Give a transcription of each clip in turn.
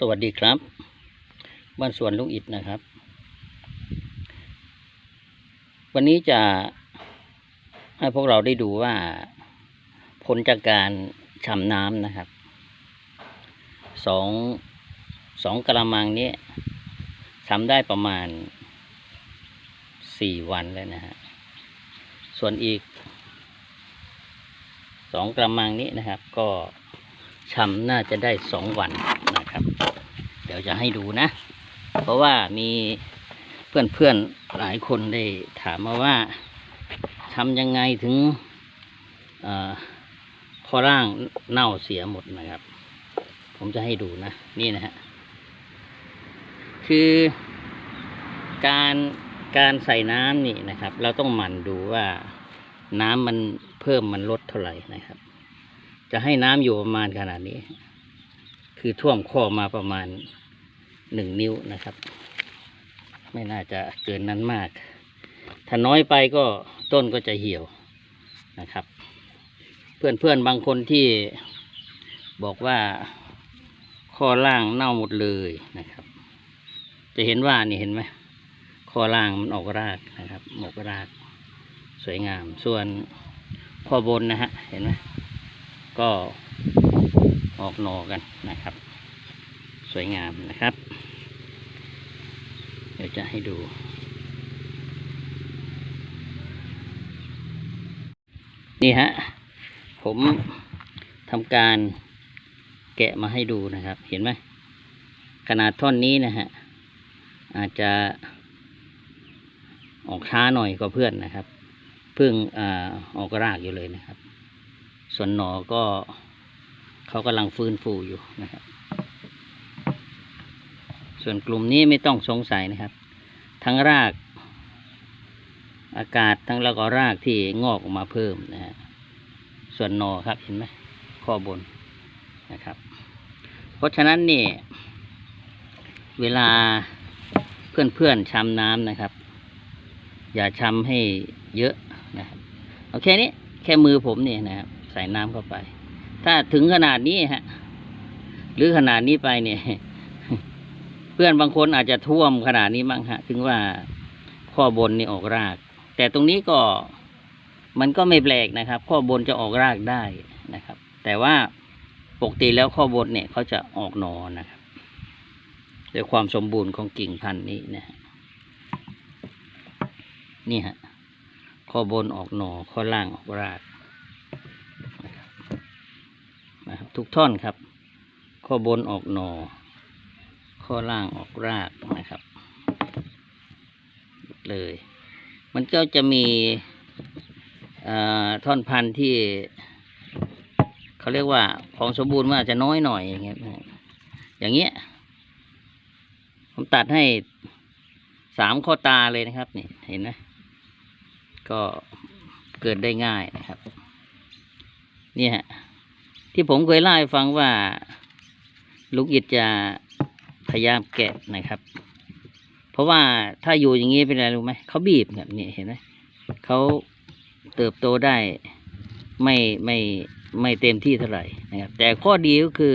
สวัสดีครับ บ้านสวนลุงอิดนะครับ วันนี้จะให้พวกเราได้ดูว่าผลจากการชำน้ำนะครับสองสองกระมังนี้ชำได้ประมาณสี่วันแล้วนะฮะส่วนอีกสองกระมังนี้นะครับ ก็ชำน่าจะได้สองวันนะ ดี๋ยวจะให้ดูนะ เพราะว่ามีเพื่อนๆหลายคนได้ถามมาว่าทำยังไงถึงเออคอร่างเน่าเสียหมดนะครับ ผมจะให้ดูนะ นี่นะฮะ คือการการใส่น้ำนี่นะครับ เราต้องหมั่นดูว่าน้ำมันเพิ่มมันลดเท่าไหร่นะครับ จะให้น้ำอยู่ประมาณขนาดนี้ คือท่วมข้อมาประมาณ หนึ่งนิ้วนะครับ ไม่น่าจะเกินนั้นมาก ถ้าน้อยไปก็ต้นก็จะเหี่ยวนะครับ เพื่อนๆบางคนที่บอกว่าข้อล่างเน่าหมดเลยนะครับ จะเห็นว่านี่เห็นไหมข้อล่างมันออกรากนะครับหมกราก สวยงาม ส่วนข้อบนนะฮะเห็นไหมก็ออกหนอกันนะครับ สวยงามนะครับ เดี๋ยวจะให้ดู นี่ฮะ ผมทำการแกะมาให้ดูนะครับ เห็นไหมขนาดท่อนนี้นะฮะ อาจจะออกช้าหน่อยกว่าเพื่อนนะครับเพิ่งอออกรากอยู่เลยนะครับ ส่วนหนอก็เขากำลังฟื้นฟูอยู่นะครับ ส่วนกลุ่มนี้ไม่ต้องสงสัยนะครับ ทั้งราก อากาศทั้งแล้วก็รากที่งอกออกมาเพิ่มนะฮะส่วนนอครับเห็นไหมข้อบนนะครับ เพราะฉะนั้นนี่เวลาเพื่อนๆชำน้ำนะครับ อย่าชำให้เยอะนะครับเอาแค่นี้แค่มือผมเนี่ยนะครับ ใส่น้ำเข้าไป ถ้าถึงขนาดนี้ฮะหรือขนาดนี้ไปเนี่ย เพื่อนบางคนอาจจะท่วมขนาดนี้มั้งฮะ ถึงว่าข้อบนนี่ออกราก แต่ตรงนี้ก็มันก็ไม่แปลกนะครับ ข้อบนจะออกรากได้นะครับ แต่ว่าปกติแล้วข้อบนเนี่ยเขาจะออกหนอนะครับด้วยความสมบูรณ์ของกิ่งพันธุ์นี้นะนี่ฮะข้อบนออกหนอข้อล่างออกรากนะครับนะครับทุกท่อนครับ ข้อบนออกหนอ ข้อล่างออกรากนะครับ เลย มันก็จะมีท่อนพันธุ์ที่เขาเรียกว่าของสมบูรณ์มันอาจจะน้อยหน่อยอย่างเงี้ยอย่างเงี้ย ผมตัดให้สามข้อตาเลยนะครับนี่เห็นไหมก็เกิดได้ง่ายนะครับ เนี่ยฮะที่ผมเคยเล่าให้ฟังว่าลูกอิดจะ พยายามแกะนะครับ เพราะว่าถ้าอยู่อย่างนี้เป็นอะไรรู้ไหมเขาบีบแบบนี้เห็นไหมเขาเติบโตได้ไม่ไม่ไม่เต็มที่เท่าไหร่นะครับ แต่ข้อดีก็คือ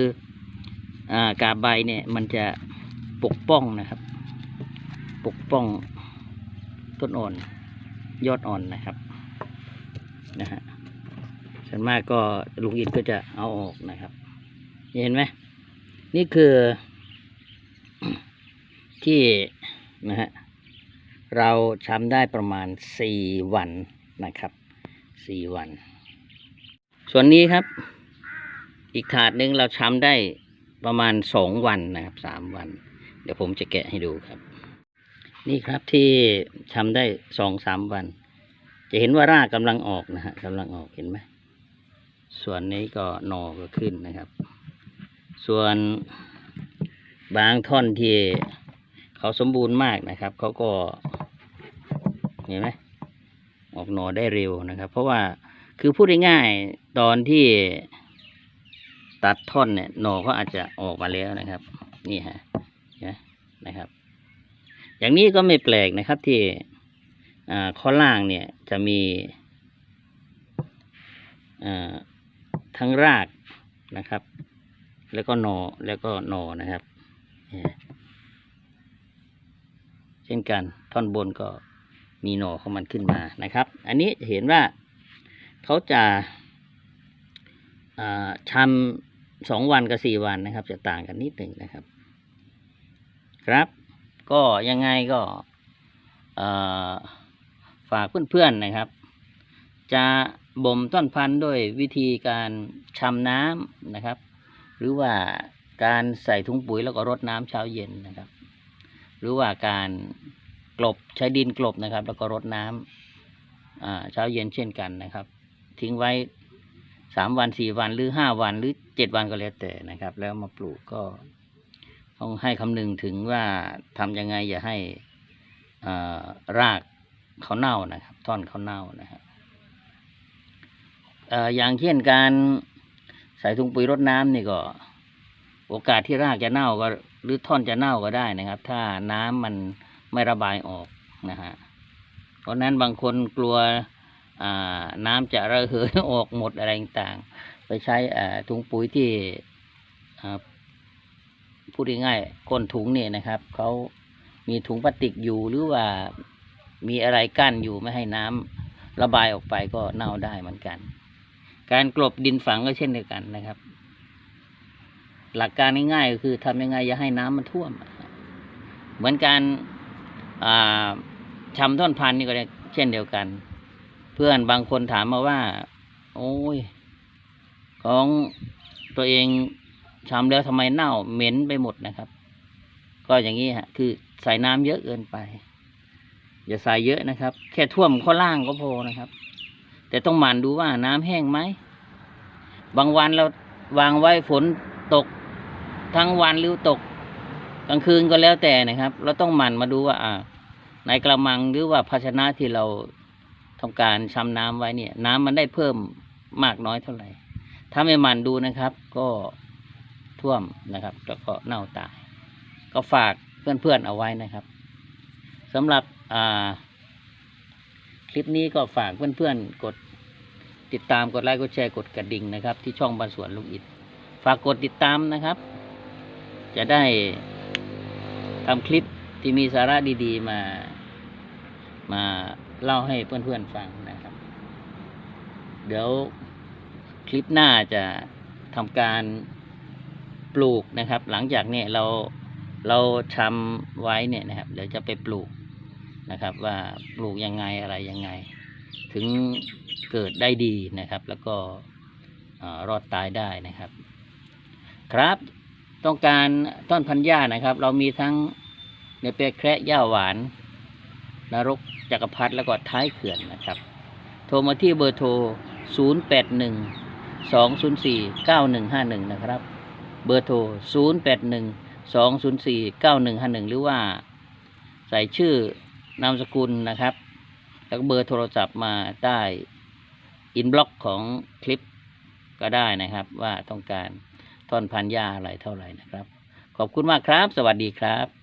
อากาบใบเนี่ยมันจะปกป้องนะครับ ปกป้องต้นอ่อน ยอดอ่อนนะครับนะฮะส่วนมากก็ลุงอินก็จะเอาออกนะครับ เห็นไหมนี่คือ ที่นะฮะเราช้ำได้ประมาณสี่วันนะครับสี่วัน ส่วนนี้ครับ อีกถาดหนึ่งเราช้ำได้ประมาณสองวันนะครับสามวัน เดี๋ยวผมจะแกะให้ดูครับ นี่ครับที่ช้ำได้สองสามวัน จะเห็นว่ารากกำลังออกนะฮะกำลังออกเห็นไหมส่วนนี้ก็หนอก็ขึ้นนะครับ ส่วนบางท่อนที่ เขาสมบูรณ์มากนะครับ เขาก็เห็นไหมออกหนอได้เร็วนะครับ เพราะว่าคือพูดง่ายๆตอนที่ตัดท่อนเนี่ยหนอเขาอาจจะออกมาแล้วนะครับ นี่ฮะนไหมนะครับ อย่างนี้ก็ไม่แปลกนะครับที่อ่าข้อล่างเนี่ยจะมีอ่าทั้งรากนะครับ แล้วก็หนอแล้วก็หนอนะครับ ช่นกันท่อนบนก็มีหน่อของมันขึ้นมานะครับ อันนี้จะเห็นว่าเขาจะอ่าชำสองวันกับสี่วันนะครับ จะต่างกันนิดหนึ่งนะครับ ครับ ก็ยังไงก็ฝากเพื่อนๆนะครับ จะบ่มต้นพันธุ์ด้วยวิธีการชำน้ำนะครับ หรือว่าการใส่ถุงปุ๋ยแล้วก็รดน้ำเช้าเย็นนะครับ หรือว่าการกลบใช้ดินกลบนะครับ แล้วก็รดน้ำอ่าเช้าเย็นเช่นกันนะครับ ทิ้งไว้สามวันสี่วันหรือห้าวันหรือเจ็ดวันก็แล้วแต่นะครับ แล้วมาปลูกก็ต้องให้คำนึงถึงว่าทำยังไงอย่าให้อ่ารากเขาเน่านะครับ ท่อนเขาเน่านะครับอ่ออย่างเช่นการใส่ถุงปุ๋ยรดน้ำนี่ก็ โอกาสที่รากจะเน่าก็หรือท่อนจะเน่าก็ได้นะครับ ถ้าน้ำมันไม่ระบายออกนะฮะเพราะนั้นบางคนกลัวน้ำจะระเหยออกหมดอะไรต่างๆไปใช้ถุงปุ๋ยที่พูดง่ายๆก้นถุงเนี่ยนะครับเขามีถุงพลาสติกอยู่หรือว่ามีอะไรกั้นอยู่ไม่ให้น้ำระบายออกไปก็เน่าได้เหมือนกัน การกลบดินฝังก็เช่นเดียวกันนะครับ หลักการง่ายๆก็คือทำยังไงอย่าให้น้ำมันท่วม เหมือนการอ่าชำต้นพันธุ์นี่ก็เช่นเดียวกัน เพื่อนบางคนถามมาว่า โอ้ย ของตัวเองชำแล้วทำไมเน่าเหม็นไปหมดนะครับ ก็อย่างนี้ฮะคือใส่น้ำเยอะเกินไป อย่าใส่เยอะนะครับ แค่ท่วมข้อล่างก็พอนะครับ แต่ต้องหมั่นดูว่าน้ำแห้งไหมบางวันเราวางไว้ฝนตก ทั้งวันหรือตกกลางคืนก็แล้วแต่นะครับ เราต้องหมั่นมาดูว่าอ่าในกระมังหรือว่าภาชนะที่เราต้องการชำน้ำไว้เนี่ย น้ำมันได้เพิ่มมากน้อยเท่าไหร่ ถ้าไม่หมั่นดูนะครับ ก็ท่วมนะครับ แล้วก็เน่าตาย ก็ฝากเพื่อนๆเอาไว้นะครับสำหรับอ่าคลิปนี้ก็ฝากเพื่อนๆกดติดตามกดไลค์กดแชร์กดกระดิ่งนะครับ ที่ช่องบ้านสวนลุงอิดฝากกดติดตามนะครับ จะได้ทำคลิปที่มีสาระดีๆ มา มาเล่าให้เพื่อนๆฟังนะครับ เดี๋ยวคลิปหน้าจะทำการปลูกนะครับ หลังจากเนี่ยเราเราชำไว้เนี่ยนะครับ เดี๋ยวจะไปปลูกนะครับ ว่าปลูกยังไงอะไรยังไง ถึงเกิดได้ดีนะครับ แล้วก็อรอดตายได้นะครับ ครับ ต้องการต้นพันธุ์หญ้านะครับ เรามีทั้งในเปรแคระหญ้าหวานนรกจักรพรรดิแล้วก็ท้ายเขื่อนนะครับ โทรมาที่เบอร์โทร 0 8 1 2 0 4 9 1 5 1 นะครับ เบอร์โทร 0 8 1 2 0 4 9 1 5 1 หรือว่า ใส่ชื่อนามสกุลนะครับ แล้วก็เบอร์โทรศัพท์มาได้อินบล็อกของคลิปก็ได้นะครับว่าต้องการ ต้นพันธุ์หญ้าอะไรเท่าไหร่นะครับ ขอบคุณมากครับ สวัสดีครับ